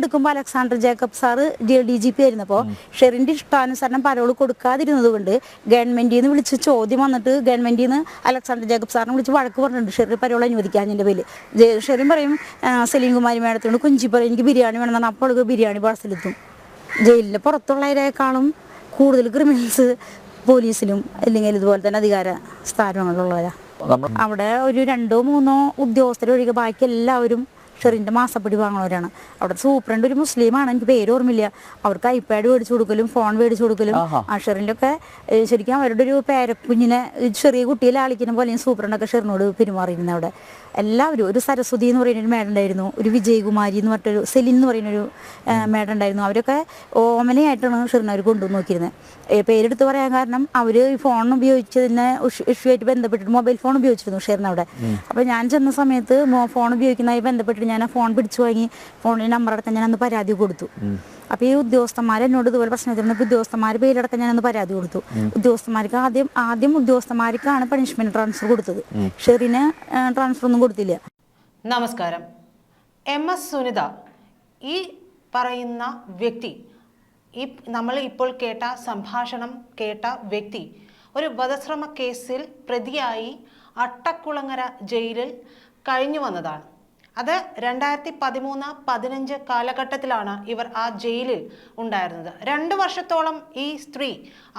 എടുക്കുമ്പോൾ Alexander Jacob sir D G P ആയിരുന്നപ്പോൾ ഷെറിന്റെ ഇഷ്ടാനുസരണം പരോൾ കൊടുക്കാതിരുന്നത് കൊണ്ട് ഗവൺമെന്റിൽ നിന്ന് വിളിച്ച് ചോദ്യം വന്നിട്ട് ഗവൺമെന്റിൽ നിന്ന് അലക്സാണ്ടർ ജേക്കബ് സാറിനെ വിളിച്ച് വഴക്ക് പറഞ്ഞിട്ടുണ്ട്. ഷെറി പരോൾ എന്റെ പേര് ഷെറിൻ പറയും സലീം കുമാരി മേഡത്തിനോട് കുഞ്ചി പറയും എനിക്ക് ബിരിയാണി വേണമെന്ന് അപ്പോൾ ബിരിയാണി പാർസലെത്തും. ജയിലിൽ പുറത്തുള്ളവരെക്കാളും കൂടുതൽ ക്രിമിനൽസ് പോലീസിലും അല്ലെങ്കിൽ ഇതുപോലെ തന്നെ അധികാര സ്ഥാപനങ്ങളിലുള്ളവരാണ് അവിടെ ഒരു രണ്ടോ മൂന്നോ ഉദ്യോഗസ്ഥരൊഴികെ ബാക്കി എല്ലാവരും ഷെറിന്റെ മാസപ്പടി വാങ്ങുന്നവരാണ് അവിടെ സൂപ്രണ്ട് ഒരു മുസ്ലിമാണ് എനിക്ക് പേര് ഓർമ്മയില്ല അവർക്ക് ഐപാഡ് മേടിച്ചു കൊടുക്കലും ഫോൺ മേടിച്ചു കൊടുക്കലും. ആ ഷെറിന്റെ ഒക്കെ ശരിക്കും അവരുടെ ഒരു പേരക്കുഞ്ഞിനെ ചെറിയ കുട്ടിയെ ലാളിക്കുന്ന പോലെയും സൂപ്രണ്ടൊക്കെ ഷെറിനോട് പെരുമാറിയിരുന്നു അവിടെ. എല്ലാവരും ഒരു സരസ്വതി എന്ന് പറയുന്ന ഒരു മേഡം ഉണ്ടായിരുന്നു ഒരു വിജയകുമാരി എന്ന് പറഞ്ഞൊരു സെലിൻ എന്ന് പറയുന്ന ഒരു മേഡം ഉണ്ടായിരുന്നു. അവരൊക്കെ ഓമനയായിട്ടാണ് ഷെറിനെ അവർ കൊണ്ടുവന്ന് നോക്കിയിരുന്നത്. പേരെടുത്ത് പറയാൻ കാരണം അവർ ഈ ഫോൺ ഉപയോഗിച്ചതിനെ ഇഷ്യൂ ആയിട്ട് ബന്ധപ്പെട്ടിട്ട് മൊബൈൽ ഫോൺ ഉപയോഗിച്ചിരുന്നു ഷെറിന് അവിടെ അപ്പോൾ ഞാൻ ചെന്ന സമയത്ത് ഫോൺ ഉപയോഗിക്കുന്നതായി ബന്ധപ്പെട്ടിട്ട് ഞാൻ ആ ഫോൺ പിടിച്ചു വാങ്ങി ഫോണിൽ നമ്പർ അടക്കം ഞാൻ അന്ന് പരാതി കൊടുത്തു. അപ്പോൾ ഈ ഉദ്യോഗസ്ഥന്മാർ എന്നോട് ഇതുപോലെ പ്രശ്നം വെച്ചിരുന്നപ്പോൾ ഉദ്യോഗസ്ഥന്മാർ പേരടക്കം ഞാൻ അന്ന് പരാതി കൊടുത്തു. ഉദ്യോഗസ്ഥന്മാർക്ക് ആദ്യം ആദ്യം ഉദ്യോഗസ്ഥന്മാർക്കാണ് പണിഷ്മെന്റ് ട്രാൻസ്ഫർ കൊടുത്തത്. ഷെറിന് ട്രാൻസ്ഫർ ഒന്നും കൊടുത്തില്ല. നമസ്കാരം. എം എസ് സുനിത ഈ പറയുന്ന വ്യക്തി ഈ നമ്മൾ ഇപ്പോൾ കേട്ട സംഭാഷണം കേട്ട വ്യക്തി ഒരു വധശ്രമ കേസിൽ പ്രതിയായി അട്ടക്കുളങ്ങര ജയിലിൽ കഴിഞ്ഞു വന്നതാണ്. അത് രണ്ടായിരത്തി പതിമൂന്ന് പതിനഞ്ച് കാലഘട്ടത്തിലാണ് ഇവർ ആ ജയിലിൽ ഉണ്ടായിരുന്നത്. രണ്ട് വർഷത്തോളം ഈ സ്ത്രീ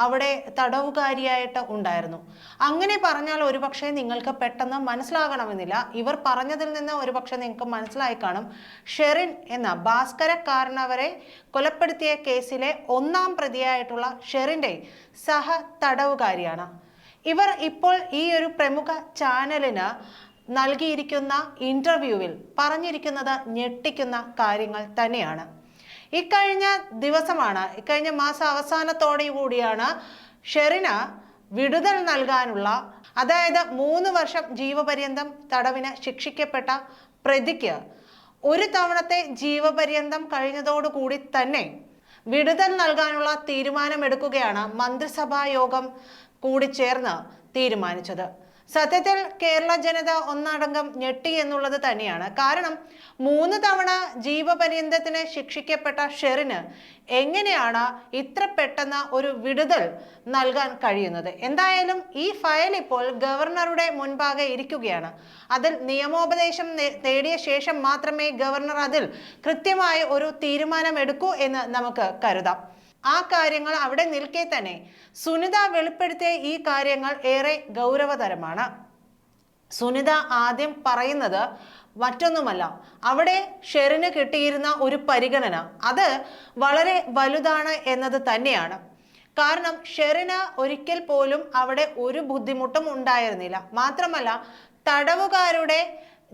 അവിടെ തടവുകാരിയായിട്ട് ഉണ്ടായിരുന്നു. അങ്ങനെ പറഞ്ഞാൽ ഒരുപക്ഷെ നിങ്ങൾക്ക് പെട്ടെന്ന് മനസ്സിലാകണമെന്നില്ല. ഇവർ പറഞ്ഞതിൽ നിന്ന് ഒരുപക്ഷെ നിങ്ങൾക്ക് മനസ്സിലായി കാണും. ഷെറിൻ എന്ന ഭാസ്കരക്കാരനവരെ കൊലപ്പെടുത്തിയ കേസിലെ ഒന്നാം പ്രതിയായിട്ടുള്ള ഷെറിന്റെ സഹ തടവുകാരിയാണ് ഇവർ ഇപ്പോൾ ഈ ഒരു പ്രമുഖ ചാനലിന് നൽകിയിരിക്കുന്ന ഇന്റർവ്യൂവിൽ പറഞ്ഞിരിക്കുന്നത് ഞെട്ടിക്കുന്ന കാര്യങ്ങൾ തന്നെയാണ്. ഇക്കഴിഞ്ഞ ദിവസമാണ് ഇക്കഴിഞ്ഞ മാസം അവസാനത്തോടെ കൂടിയാണ് ഷെറിന വിടുതൽ നൽകാനുള്ള അതായത് മൂന്ന് വർഷം ജീവപര്യന്തം തടവിന് ശിക്ഷിക്കപ്പെട്ട പ്രതിക്ക് ഒരു തവണത്തെ ജീവപര്യന്തം കഴിഞ്ഞതോടുകൂടി തന്നെ വിടുതൽ നൽകാനുള്ള തീരുമാനമെടുക്കുകയാണ് മന്ത്രിസഭാ യോഗം കൂടി ചേർന്ന് തീരുമാനിച്ചത്. സത്യത്തിൽ കേരള ജനത ഒന്നടങ്കം ഞെട്ടി എന്നുള്ളത് തന്നെയാണ്. കാരണം മൂന്ന് തവണ ജീവപര്യന്തത്തിന് ശിക്ഷിക്കപ്പെട്ട ഷെറിന് എങ്ങനെയാണ് ഇത്ര പെട്ടെന്ന് ഒരു വിടുതൽ നൽകാൻ കഴിയുന്നത്? എന്തായാലും ഈ ഫയൽ ഇപ്പോൾ ഗവർണറുടെ മുൻപാകെ ഇരിക്കുകയാണ്. അതിൽ നിയമോപദേശം നേടിയ ശേഷം മാത്രമേ ഗവർണർ അതിൽ കൃത്യമായ ഒരു തീരുമാനം എടുക്കൂ എന്ന് നമുക്ക് കരുതാം. ആ കാര്യങ്ങൾ അവിടെ നിൽക്കെ തന്നെ സുനിത വെളിപ്പെടുത്തിയ ഈ കാര്യങ്ങൾ ഏറെ ഗൗരവതരമാണ്. സുനിത ആദ്യം പറയുന്നത് മറ്റൊന്നുമല്ല. അവിടെ ഷെറിന് കിട്ടിയിരുന്ന ഒരു പരിഗണന. അത് വളരെ വലുതാണ് എന്നത് തന്നെയാണ്. കാരണം ഷെറിന് ഒരിക്കൽ പോലും അവിടെ ഒരു ബുദ്ധിമുട്ടും ഉണ്ടായിരുന്നില്ല. മാത്രമല്ല തടവുകാരുടെ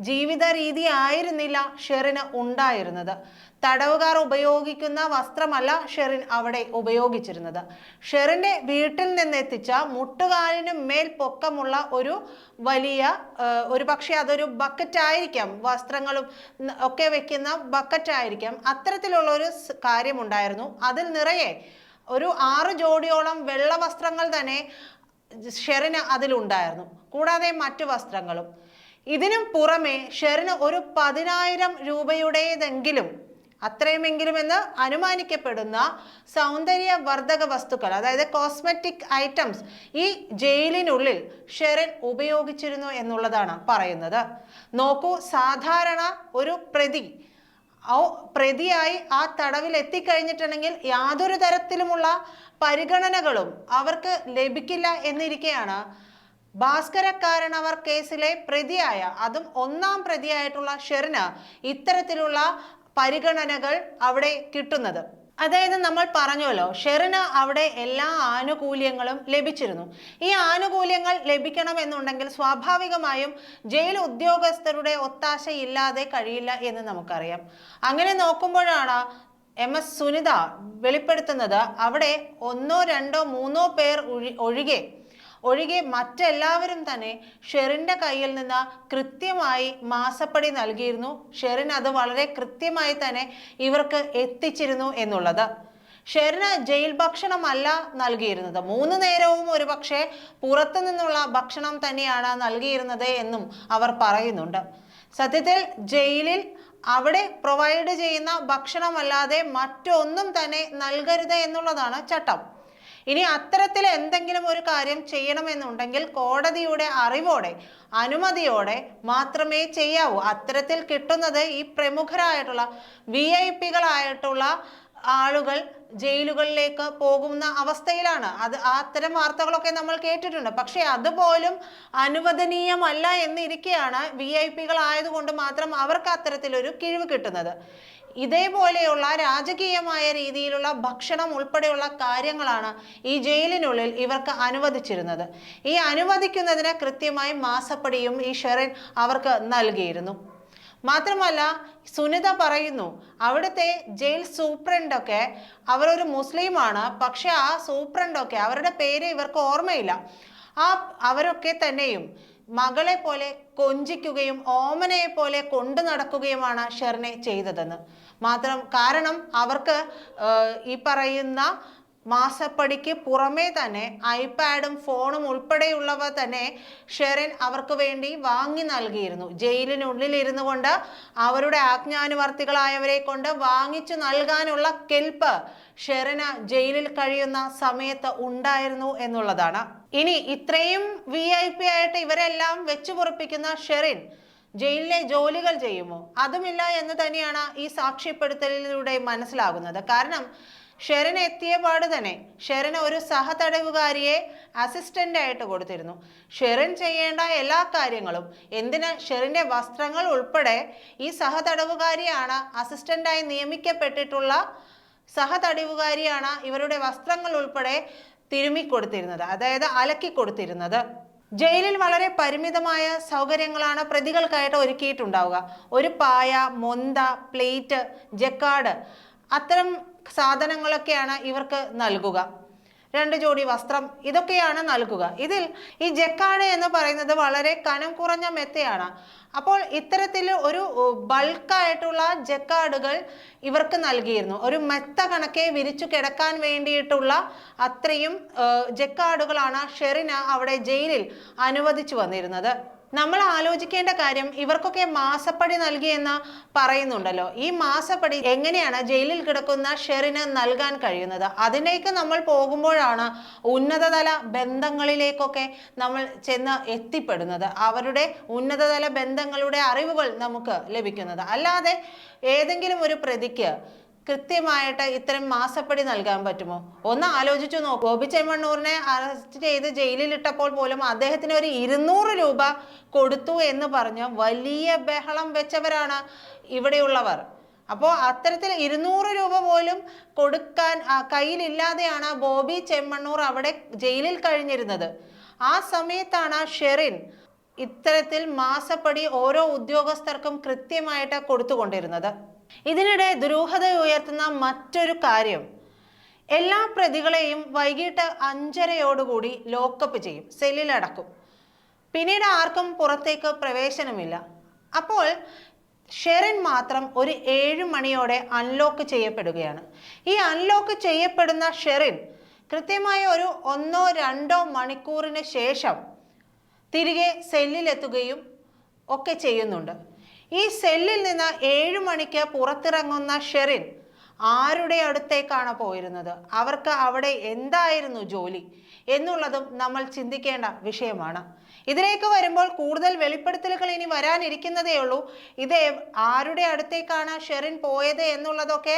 ജീവിത രീതി ആയിരുന്നില്ല ഷെറിന് ഉണ്ടായിരുന്നത്. തടവുകാർ ഉപയോഗിക്കുന്ന വസ്ത്രമല്ല ഷെറിൻ അവിടെ ഉപയോഗിച്ചിരുന്നത്. ഷെറിന്റെ വീട്ടിൽ നിന്ന് എത്തിച്ച മുട്ടുകാലിന് മേൽ പൊക്കമുള്ള ഒരു വലിയ ഒരു പക്ഷേ അതൊരു ബക്കറ്റ് ആയിരിക്കാം വസ്ത്രങ്ങളും ഒക്കെ വെക്കുന്ന ബക്കറ്റ് ആയിരിക്കാം അത്തരത്തിലുള്ള ഒരു കാര്യമുണ്ടായിരുന്നു. അതിൽ നിറയെ ഒരു ആറ് ജോഡിയോളം വെള്ള വസ്ത്രങ്ങൾ തന്നെ ഷെറിന് അതിലുണ്ടായിരുന്നു. കൂടാതെ മറ്റു വസ്ത്രങ്ങളും. ഇതിനും പുറമെ ഷെറിന് ഒരു പതിനായിരം രൂപയുടേതെങ്കിലും അത്രയുമെങ്കിലും എന്ന് അനുമാനിക്കപ്പെടുന്ന സൗന്ദര്യ വർദ്ധക വസ്തുക്കൾ അതായത് കോസ്മെറ്റിക് ഐറ്റംസ് ഈ ജയിലിനുള്ളിൽ ഷെറിൻ ഉപയോഗിച്ചിരുന്നു എന്നുള്ളതാണ് പറയുന്നത്. നോക്കൂ സാധാരണ ഒരു പ്രതി പ്രതിയായി ആ തടവിൽ എത്തിക്കഴിഞ്ഞിട്ടുണ്ടെങ്കിൽ യാതൊരു തരത്തിലുമുള്ള പരിഗണനകളും അവർക്ക് ലഭിക്കില്ല എന്നിരിക്കെയാണ് ഭാസ്കരക്കാരനവർ കേസിലെ പ്രതിയായ അതും ഒന്നാം പ്രതിയായിട്ടുള്ള ഷെറിന് ഇത്തരത്തിലുള്ള പരിഗണനകൾ അവിടെ കിട്ടുന്നത്. അതായത് നമ്മൾ പറഞ്ഞല്ലോ ഷെറിന് അവിടെ എല്ലാ ആനുകൂല്യങ്ങളും ലഭിച്ചിരുന്നു. ഈ ആനുകൂല്യങ്ങൾ ലഭിക്കണമെന്നുണ്ടെങ്കിൽ സ്വാഭാവികമായും ജയിൽ ഉദ്യോഗസ്ഥരുടെ ഒത്താശ ഇല്ലാതെ കഴിയില്ല എന്ന് നമുക്കറിയാം. അങ്ങനെ നോക്കുമ്പോഴാണ് എം എസ് സുനിത വെളിപ്പെടുത്തുന്നത് അവിടെ ഒന്നോ രണ്ടോ മൂന്നോ പേർ ഒഴി- ഒഴികെ ഒഴികെ മറ്റെല്ലാവരും തന്നെ ഷെറിന്റെ കയ്യിൽ നിന്ന് കൃത്യമായി മാസപ്പടി നൽകിയിരുന്നു. ഷെറിൻ അത് വളരെ കൃത്യമായി തന്നെ ഇവർക്ക് എത്തിച്ചിരുന്നു എന്നുള്ളത്. ഷെറിന് ജയിൽ ഭക്ഷണമല്ല നൽകിയിരുന്നത്. മൂന്ന് നേരവും ഒരു പക്ഷേ പുറത്തു നിന്നുള്ള ഭക്ഷണം തന്നെയാണ് നൽകിയിരുന്നത് എന്നും അവർ പറയുന്നുണ്ട്. സത്യത്തിൽ ജയിലിൽ അവിടെ പ്രൊവൈഡ് ചെയ്യുന്ന ഭക്ഷണമല്ലാതെ മറ്റൊന്നും തന്നെ നൽകരുത് എന്നുള്ളതാണ് ചട്ടം. ഇനി അത്തരത്തിൽ എന്തെങ്കിലും ഒരു കാര്യം ചെയ്യണമെന്നുണ്ടെങ്കിൽ കോടതിയുടെ അറിവോടെ അനുമതിയോടെ മാത്രമേ ചെയ്യാവൂ. അത്തരത്തിൽ കിട്ടുന്നത് ഈ പ്രമുഖരായിട്ടുള്ള വി ഐ പികളായിട്ടുള്ള ആളുകൾ ജയിലുകളിലേക്ക് പോകുന്ന അവസ്ഥയിലാണ്. അത് അത്തരം വാർത്തകളൊക്കെ നമ്മൾ കേട്ടിട്ടുണ്ട്. പക്ഷേ അതുപോലും അനുവദനീയമല്ല എന്നിരിക്കെയാണ് വി ഐ പികൾ ആയതുകൊണ്ട് മാത്രം അവർക്ക് അത്തരത്തിലൊരു കിഴിവ് കിട്ടുന്നത്. ഇതേപോലെയുള്ള രാജകീയമായ രീതിയിലുള്ള ഭക്ഷണം ഉൾപ്പെടെയുള്ള കാര്യങ്ങളാണ് ഈ ജയിലിനുള്ളിൽ ഇവർക്ക് അനുവദിച്ചിരുന്നത്. ഈ അനുവദിക്കുന്നതിന് കൃത്യമായി മാസപ്പടിയും ഈ ഷെറിൻ അവർക്ക് നൽകിയിരുന്നു. മാത്രമല്ല സുനിത പറയുന്നു അവിടുത്തെ ജയിൽ സൂപ്രണ്ടൊക്കെ അവരൊരു മുസ്ലിമാണ് പക്ഷെ ആ സൂപ്രണ്ടൊക്കെ അവരുടെ പേര് ഇവർക്ക് ഓർമ്മയില്ല. ആ അവരൊക്കെ തന്നെയും മകളെ പോലെ കൊഞ്ചിക്കുകയും ഓമനയെ പോലെ കൊണ്ടു നടക്കുകയുമാണ് ഷെറിനെ ചെയ്തതെന്ന്. മാത്രം കാരണം അവർക്ക് ഈ പറയുന്ന മാസപ്പടിക്ക് പുറമേ തന്നെ ഐപാഡും ഫോണും ഉൾപ്പെടെയുള്ളവ തന്നെ ഷെറിൻ അവർക്ക് വേണ്ടി വാങ്ങി നൽകിയിരുന്നു. ജയിലിനുള്ളിൽ ഇരുന്നു കൊണ്ട് അവരുടെ ആജ്ഞാനുവർത്തികളായവരെ കൊണ്ട് വാങ്ങിച്ചു നൽകാനുള്ള കെൽപ്പ് ഷെറിന് ജയിലിൽ കഴിയുന്ന സമയത്ത് ഉണ്ടായിരുന്നു എന്നുള്ളതാണ്. ഇനി ഇത്രയും വി ഐ പി ആയിട്ട് ഇവരെല്ലാം വെച്ചു പൊറപ്പിക്കുന്ന ഷെറിൻ ജയിലിലെ ജോലികൾ ചെയ്യുമോ? അതുമില്ല എന്ന് തന്നെയാണ് ഈ സാക്ഷ്യപ്പെടുത്തലിലൂടെ മനസ്സിലാകുന്നത്. കാരണം ഷെറിൻ എത്തിയ പാട് തന്നെ. ഷെറിന് ഒരു സഹതടവുകാരിയെ അസിസ്റ്റന്റ് ആയിട്ട് കൊടുത്തിരുന്നു. ഷെറിൻ ചെയ്യേണ്ട എല്ലാ കാര്യങ്ങളും എന്തിന് ഷെറിന്റെ വസ്ത്രങ്ങൾ ഉൾപ്പെടെ ഈ സഹതടവുകാരിയാണ് അസിസ്റ്റന്റായി നിയമിക്കപ്പെട്ടിട്ടുള്ള സഹതടവുകാരിയാണ് ഇവരുടെ വസ്ത്രങ്ങൾ ഉൾപ്പെടെ തിരുമ്മി കൊടുത്തിരുന്നത് അതായത് അലക്കി കൊടുത്തിരുന്നത്. ജയിലിൽ വളരെ പരിമിതമായ സൗകര്യങ്ങളാണ് പ്രതികൾക്കായിട്ട് ഒരുക്കിയിട്ടുണ്ടാവുക. ഒരു പായ മൊന്ത പ്ലേറ്റ് ജക്കാർഡ് അത്തരം സാധനങ്ങളൊക്കെയാണ് ഇവർക്ക് നൽകുക. രണ്ട് ജോഡി വസ്ത്രം ഇതൊക്കെയാണ് നൽകുക. ഇതിൽ ഈ ജക്കാട് എന്ന് പറയുന്നത് വളരെ കനം കുറഞ്ഞ മെത്തയാണ്. അപ്പോൾ ഇത്തരത്തിൽ ഒരു ബൾക്കായിട്ടുള്ള ജക്കാടുകൾ ഇവർക്ക് നൽകിയിരുന്നു. ഒരു മെത്ത കണക്കെ വിരിച്ചു കിടക്കാൻ വേണ്ടിയിട്ടുള്ള അത്രയും ജക്കാടുകളാണ് ഷെറിന അവിടെ ജയിലിൽ അനുവദിച്ചു വന്നിരുന്നത്. നമ്മൾ ആലോചിക്കേണ്ട കാര്യം ഇവർക്കൊക്കെ മാസപ്പടി നൽകിയെന്ന് പറയുന്നുണ്ടല്ലോ. ഈ മാസപ്പടി എങ്ങനെയാണ് ജയിലിൽ കിടക്കുന്ന ഷെറിന് നൽകാൻ കഴിയുന്നത്? അതിലേക്ക് നമ്മൾ പോകുമ്പോഴാണ് ഉന്നതതല ബന്ധങ്ങളിലേക്കൊക്കെ നമ്മൾ ചെന്ന് എത്തിപ്പെടുന്നത്. അവരുടെ ഉന്നതതല ബന്ധങ്ങളുടെ അറിവുകൾ നമുക്ക് ലഭിക്കുന്നത്. അല്ലാതെ ഏതെങ്കിലും ഒരു പ്രതിക്ക് കൃത്യമായിട്ട് ഇത്തരം മാസപ്പടി നൽകാൻ പറ്റുമോ? ഒന്ന് ആലോചിച്ചു നോക്കൂ. ഗോപി ചെമ്മണ്ണൂറിനെ അറസ്റ്റ് ചെയ്ത് ജയിലിലിട്ടപ്പോൾ പോലും അദ്ദേഹത്തിന് ഒരു ഇരുന്നൂറ് രൂപ കൊടുത്തു എന്ന് പറഞ്ഞ് വലിയ ബഹളം വെച്ചവരാണ് ഇവിടെയുള്ളവർ. അപ്പോൾ അത്തരത്തിൽ ഇരുന്നൂറ് രൂപ പോലും കൊടുക്കാൻ കയ്യിലില്ലാതെയാണ് ബോബി ചെമ്മണ്ണൂർ അവിടെ ജയിലിൽ കഴിഞ്ഞിരുന്നത്. ആ സമയത്താണ് ഷെറിൻ ഇത്തരത്തിൽ മാസപ്പടി ഓരോ ഉദ്യോഗസ്ഥർക്കും കൃത്യമായിട്ട് കൊടുത്തുകൊണ്ടിരുന്നത്. ഇതിനിടെ ദുരൂഹത ഉയർത്തുന്ന മറ്റൊരു കാര്യം. എല്ലാ പ്രതികളെയും വൈകിട്ട് അഞ്ചരയോടുകൂടി ലോക്കപ്പ് ചെയ്യും. സെല്ലിലടക്കും പിന്നീട് ആർക്കും പുറത്തേക്ക് പ്രവേശനമില്ല. അപ്പോൾ ഷെറിൻ മാത്രം ഒരു ഏഴ് മണിയോടെ അൺലോക്ക് ചെയ്യപ്പെടുകയാണ്. ഈ അൺലോക്ക് ചെയ്യപ്പെടുന്ന ഷെറിൻ കൃത്യമായ ഒരു ഒന്നോ രണ്ടോ മണിക്കൂറിന് ശേഷം തിരികെ സെല്ലിലെത്തുകയും ഒക്കെ ചെയ്യുന്നുണ്ട്. ഈ സെല്ലിൽ നിന്ന് ഏഴു മണിക്ക് പുറത്തിറങ്ങുന്ന ഷെറിൻ ആരുടെ അടുത്തേക്കാണ് പോയിരുന്നത്? അവർക്ക് അവിടെ എന്തായിരുന്നു ജോലി? എന്നുള്ളതും നമ്മൾ ചിന്തിക്കേണ്ട വിഷയമാണ്. ഇതിലേക്ക് വരുമ്പോൾ കൂടുതൽ വെളിപ്പെടുത്തലുകൾ ഇനി വരാനിരിക്കുന്നതേ ഉള്ളൂ. ഇത് ആരുടെ അടുത്തേക്കാണ് ഷെറിൻ പോയത് എന്നുള്ളതൊക്കെ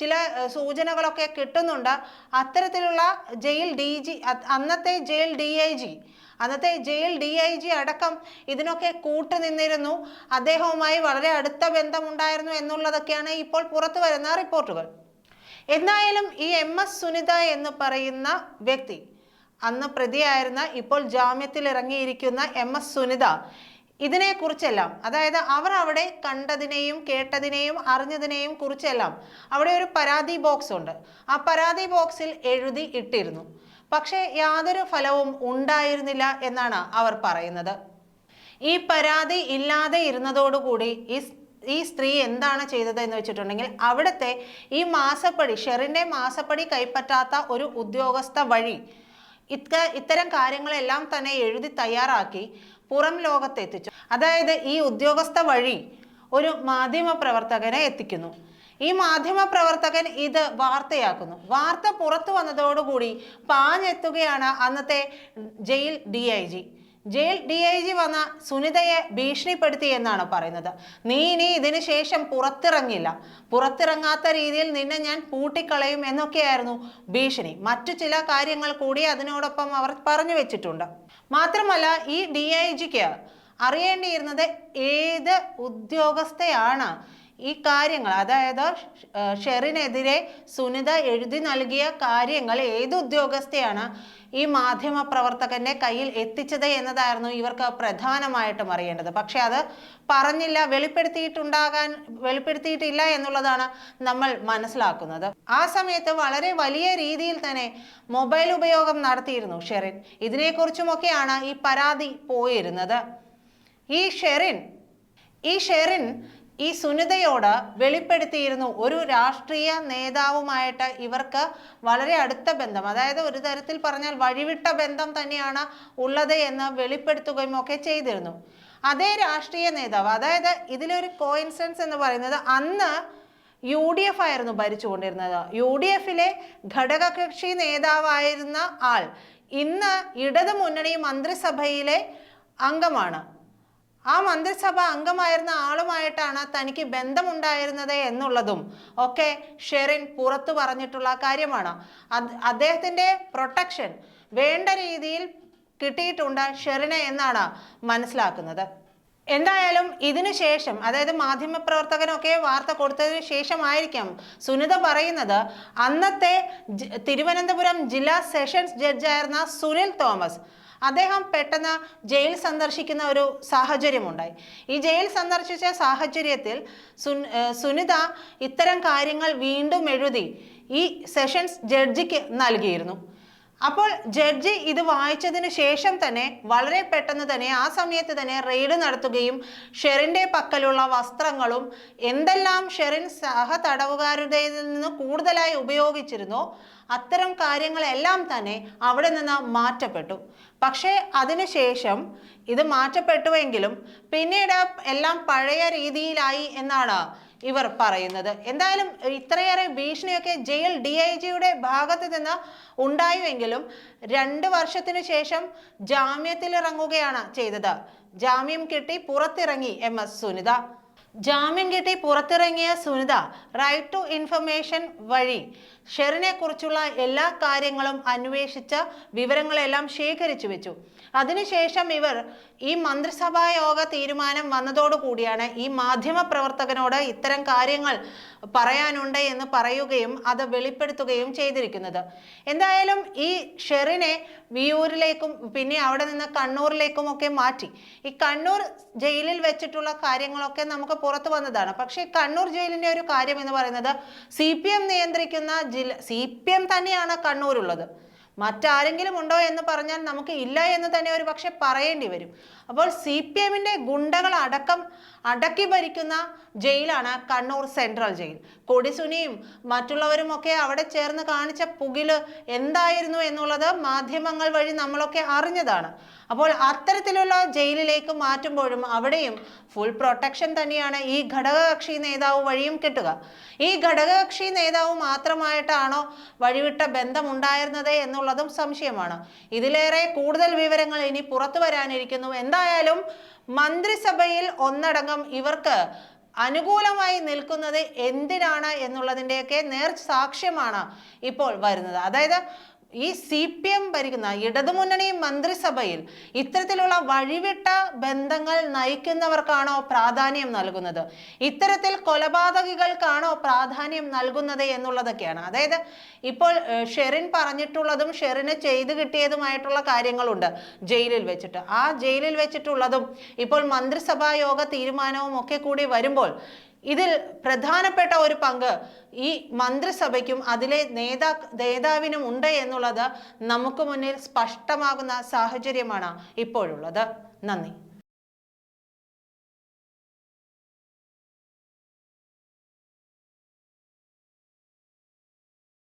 ചില സൂചനകളൊക്കെ കിട്ടുന്നുണ്ട്. അത്തരത്തിലുള്ള ജയിൽ ഡി ജി അന്നത്തെ ജയിൽ ഡി ഐ ജി അന്നത്തെ ജയിൽ ഡി ഐ ജി അടക്കം ഇതിനൊക്കെ കൂട്ടുനിന്നിരുന്നു. അദ്ദേഹവുമായി വളരെ അടുത്ത ബന്ധമുണ്ടായിരുന്നു എന്നുള്ളതൊക്കെയാണ് ഇപ്പോൾ പുറത്തു വരുന്ന റിപ്പോർട്ടുകൾ. എന്തായാലും ഈ എം എസ് സുനിത എന്ന് പറയുന്ന വ്യക്തി അന്ന് പ്രതിയായിരുന്ന ഇപ്പോൾ ജാമ്യത്തിൽ ഇറങ്ങിയിരിക്കുന്ന എം എസ് സുനിത ഇതിനെക്കുറിച്ചെല്ലാം അതായത് അവർ അവിടെ കണ്ടതിനെയും കേട്ടതിനെയും അറിഞ്ഞതിനെയും കുറിച്ചെല്ലാം അവിടെ ഒരു പരാതി ബോക്സ് ഉണ്ട്. ആ പരാതി ബോക്സിൽ എഴുതി ഇട്ടിരുന്നു. പക്ഷേ യാതൊരു ഫലവും ഉണ്ടായിരുന്നില്ല എന്നാണ് അവർ പറയുന്നത്. ഈ പരാതി ഇല്ലാതെ ഇരുന്നതോടുകൂടി ഈ ഈ സ്ത്രീ എന്താണ് ചെയ്തത് എന്ന് വെച്ചിട്ടുണ്ടെങ്കിൽ അവിടുത്തെ ഈ മാസപ്പടി ഷെറിന്റെ മാസപ്പടി കൈപ്പറ്റാത്ത ഒരു ഉദ്യോഗസ്ഥ വഴി ഇത്ത ഇത്തരം കാര്യങ്ങളെല്ലാം തന്നെ എഴുതി തയ്യാറാക്കി പുറം ലോകത്തെത്തിച്ചു. അതായത് ഈ ഉദ്യോഗസ്ഥ വഴി ഒരു മാധ്യമ പ്രവർത്തകനെ എത്തിക്കുന്നു. ഈ മാധ്യമ പ്രവർത്തകൻ ഇത് വാർത്തയാക്കുന്നു. വാർത്ത പുറത്തു വന്നതോടുകൂടി പാഞ്ഞെത്തുകയാണ് അന്നത്തെ jail D I G. Jail D I G വന്ന സുനിതയെ ഭീഷണിപ്പെടുത്തി എന്നാണ് പറയുന്നത്. നീ ഇനി ഇതിനു ശേഷം പുറത്തിറങ്ങില്ല. പുറത്തിറങ്ങാത്ത രീതിയിൽ നിന്നെ ഞാൻ പൂട്ടിക്കളയും എന്നൊക്കെയായിരുന്നു ഭീഷണി. മറ്റു ചില കാര്യങ്ങൾ കൂടി അതിനോടൊപ്പം അവർ പറഞ്ഞു വെച്ചിട്ടുണ്ട്. മാത്രമല്ല ഈ ഡി ഐ ജിക്ക് അറിയേണ്ടിയിരുന്നത് ഏത് ഉദ്യോഗസ്ഥയാണ് ഈ കാര്യങ്ങൾ അതായത് ഷെറിനെതിരെ സുനിത എഴുതി നൽകിയ കാര്യങ്ങൾ ഏത് ഉദ്യോഗസ്ഥയാണ് ഈ മാധ്യമ പ്രവർത്തകന്റെ കയ്യിൽ എത്തിച്ചത് എന്നതായിരുന്നു ഇവർക്ക് പ്രധാനമായിട്ടും അറിയേണ്ടത്. പക്ഷെ അത് പറഞ്ഞില്ല വെളിപ്പെടുത്തിയിട്ടുണ്ടാകാൻ വെളിപ്പെടുത്തിയിട്ടില്ല എന്നുള്ളതാണ് നമ്മൾ മനസ്സിലാക്കുന്നത്. ആ സമയത്ത് വളരെ വലിയ രീതിയിൽ തന്നെ മൊബൈൽ ഉപയോഗം നടത്തിയിരുന്നു ഷെറിൻ. ഇതിനെക്കുറിച്ചുമൊക്കെയാണ് ഈ പരാതി പോയിരുന്നത്. ഈ ഷെറിൻ ഈ ഷെറിൻ ഈ സുനിതയോട് വെളിപ്പെടുത്തിയിരുന്നു ഒരു രാഷ്ട്രീയ നേതാവുമായിട്ട് ഇവർക്ക് വളരെ അടുത്ത ബന്ധം. അതായത് ഒരു തരത്തിൽ പറഞ്ഞാൽ വഴിവിട്ട ബന്ധം തന്നെയാണ് ഉള്ളത് എന്ന് വെളിപ്പെടുത്തുകയും ഒക്കെ ചെയ്തിരുന്നു. അതേ രാഷ്ട്രീയ നേതാവ് അതായത് ഇതിലൊരു കോയിൻസിഡൻസ് എന്ന് പറയുന്നത് അന്ന് യു ഡി എഫ് ആയിരുന്നു ഭരിച്ചുകൊണ്ടിരുന്നത്. യു ഡി എഫിലെ ഘടകകക്ഷി നേതാവായിരുന്ന ആൾ ഇന്ന് ഇടതു മുന്നണി മന്ത്രിസഭയിലെ അംഗമാണ്. ആ മന്ത്രിസഭ അംഗമായിരുന്ന ആളുമായിട്ടാണ് തനിക്ക് ബന്ധമുണ്ടായിരുന്നത് എന്നുള്ളതും. ഒക്കെ ഷെറിൻ പുറത്തു പറഞ്ഞിട്ടുള്ള കാര്യമാണ്. അത് അദ്ദേഹത്തിന്റെ പ്രൊട്ടക്ഷൻ വേണ്ട രീതിയിൽ കിട്ടിയിട്ടുണ്ട് ഷെറിനെ എന്നാണ് മനസ്സിലാക്കുന്നത്. എന്തായാലും ഇതിനു ശേഷം അതായത് മാധ്യമപ്രവർത്തകനൊക്കെ വാർത്ത കൊടുത്തതിനു ശേഷമായിരിക്കും സുനിത പറയുന്നത് അന്നത്തെ തിരുവനന്തപുരം ജില്ലാ സെഷൻസ് ജഡ്ജായിരുന്ന സുനിൽ തോമസ് അദ്ദേഹം പെട്ടെന്ന് ജയിൽ സന്ദർശിക്കുന്ന ഒരു സാഹചര്യമുണ്ടായി. ഈ ജയിൽ സന്ദർശിച്ച സാഹചര്യത്തിൽ സുനിത ഇത്തരം കാര്യങ്ങൾ വീണ്ടും എഴുതി ഈ സെഷൻസ് ജഡ്ജിക്ക് നൽകിയിരുന്നു. അപ്പോൾ ജഡ്ജി ഇത് വായിച്ചതിന് ശേഷം തന്നെ വളരെ പെട്ടെന്ന് തന്നെ ആ സമയത്ത് തന്നെ റെയ്ഡ് നടത്തുകയും ഷെറിന്റെ പക്കലുള്ള വസ്ത്രങ്ങളും എന്തെല്ലാം ഷെറിൻ സഹ തടവുകാരുടെ നിന്ന് കൂടുതലായി ഉപയോഗിച്ചിരുന്നോ അത്തരം കാര്യങ്ങളെല്ലാം തന്നെ അവിടെ നിന്ന് മാറ്റപ്പെട്ടു. പക്ഷേ അതിനുശേഷം ഇത് മാറ്റപ്പെട്ടുവെങ്കിലും പിന്നീട് എല്ലാം പഴയ രീതിയിലായി എന്നാണ് ഇവർ പറയുന്നത്. എന്തായാലും ഇത്രയേറെ ഭീഷണിയൊക്കെ ജയിൽ ഡി ഐ ജിയുടെ ഭാഗത്ത് നിന്ന് ഉണ്ടായുവെങ്കിലും രണ്ട് വർഷത്തിനു ശേഷം ജാമ്യത്തിൽ ഇറങ്ങുകയാണ് ചെയ്തത്. ജാമ്യം കിട്ടി പുറത്തിറങ്ങി എം എസ് സുനിത. ജാമ്യം കിട്ടി പുറത്തിറങ്ങിയ സുനിത റൈറ്റ് ടു ഇൻഫർമേഷൻ വഴി ഷെറിനെ കുറിച്ചുള്ള എല്ലാ കാര്യങ്ങളും അന്വേഷിച്ച വിവരങ്ങളെല്ലാം ശേഖരിച്ചു വെച്ചു. അതിനുശേഷം ഇവർ ഈ മന്ത്രിസഭാ യോഗ തീരുമാനം വന്നതോടുകൂടിയാണ് ഈ മാധ്യമ പ്രവർത്തകനോട് ഇത്തരം കാര്യങ്ങൾ പറയാനുണ്ട് എന്ന് പറയുകയും അത് വെളിപ്പെടുത്തുകയും ചെയ്തിരിക്കുന്നത്. എന്തായാലും ഈ ഷെറിനെ വിയൂരിലേക്കും പിന്നെ അവിടെ നിന്ന് കണ്ണൂരിലേക്കും ഒക്കെ മാറ്റി. ഈ കണ്ണൂർ ജയിലിൽ വെച്ചിട്ടുള്ള കാര്യങ്ങളൊക്കെ നമുക്ക് പുറത്തു വന്നതാണ്. പക്ഷേ കണ്ണൂർ ജയിലിന്റെ ഒരു കാര്യം എന്ന് പറയുന്നത് സി നിയന്ത്രിക്കുന്ന ജില്ല സി പി എം തന്നെയാണ് കണ്ണൂരുള്ളത്. മറ്റാരെങ്കിലും ഉണ്ടോ എന്ന് പറഞ്ഞാൽ നമുക്ക് ഇല്ല എന്ന് തന്നെ ഒരു പക്ഷെ പറയേണ്ടി വരും. അപ്പോൾ സി പി എമ്മിന്റെ ഗുണ്ടകൾ അടക്കം അടക്കി ഭരിക്കുന്ന ജയിലാണ് കണ്ണൂർ സെൻട്രൽ ജയിൽ. കൊടിസുനിയും മറ്റുള്ളവരും ഒക്കെ അവിടെ ചേർന്ന് കാണിച്ച പുകിൽ എന്തായിരുന്നു എന്നുള്ളത് മാധ്യമങ്ങൾ വഴി നമ്മളൊക്കെ അറിഞ്ഞതാണ്. അപ്പോൾ അത്തരത്തിലുള്ള ജയിലിലേക്ക് മാറ്റുമ്പോഴും അവിടെയും ഫുൾ പ്രൊട്ടക്ഷൻ തന്നെയാണ് ഈ ഘടകകക്ഷി നേതാവ് വഴിയും കിട്ടുക. ഈ ഘടകകക്ഷി നേതാവ് മാത്രമായിട്ടാണോ വഴിവിട്ട ബന്ധമുണ്ടായിരുന്നത് എന്നുള്ളതും സംശയമാണ്. ഇതിലേറെ കൂടുതൽ വിവരങ്ങൾ ഇനി പുറത്തു വരാനിരിക്കുന്നു. എന്തായാലും മന്ത്രിസഭയിൽ ഒന്നടങ്കം ഇവർക്ക് അനുകൂലമായി നിൽക്കുന്നത് എന്തിനാണ് എന്നുള്ളതിന്റെയൊക്കെ നേർ സാക്ഷ്യമാണ് ഇപ്പോൾ വരുന്നത്. അതായത് ഈ സി പി എം ഭരിക്കുന്ന ഇടതുമുന്നണി മന്ത്രിസഭയിൽ ഇത്തരത്തിലുള്ള വഴിവിട്ട ബന്ധങ്ങൾ നയിക്കുന്നവർക്കാണോ പ്രാധാന്യം നൽകുന്നത്? ഇത്തരത്തിൽ കൊലപാതകികൾക്കാണോ പ്രാധാന്യം നൽകുന്നത് എന്നുള്ളതൊക്കെയാണ്. അതായത് ഇപ്പോൾ ഷെറിൻ പറഞ്ഞിട്ടുള്ളതും ഷെറിന് ചെയ്തു കിട്ടിയതുമായിട്ടുള്ള കാര്യങ്ങളുണ്ട് ജയിലിൽ വെച്ചിട്ട്. ആ ജയിലിൽ വെച്ചിട്ടുള്ളതും ഇപ്പോൾ മന്ത്രിസഭാ യോഗ തീരുമാനവും ഒക്കെ കൂടി വരുമ്പോൾ ഇതിൽ പ്രധാനപ്പെട്ട ഒരു പങ്ക് ഈ മന്ത്രിസഭയ്ക്കും അതിലെ നേതാ നേതാവിനും ഉണ്ട് എന്നുള്ളത് നമുക്ക് മുന്നിൽ സ്പഷ്ടമാകുന്ന സാഹചര്യമാണ് ഇപ്പോഴുള്ളത്. നന്ദി.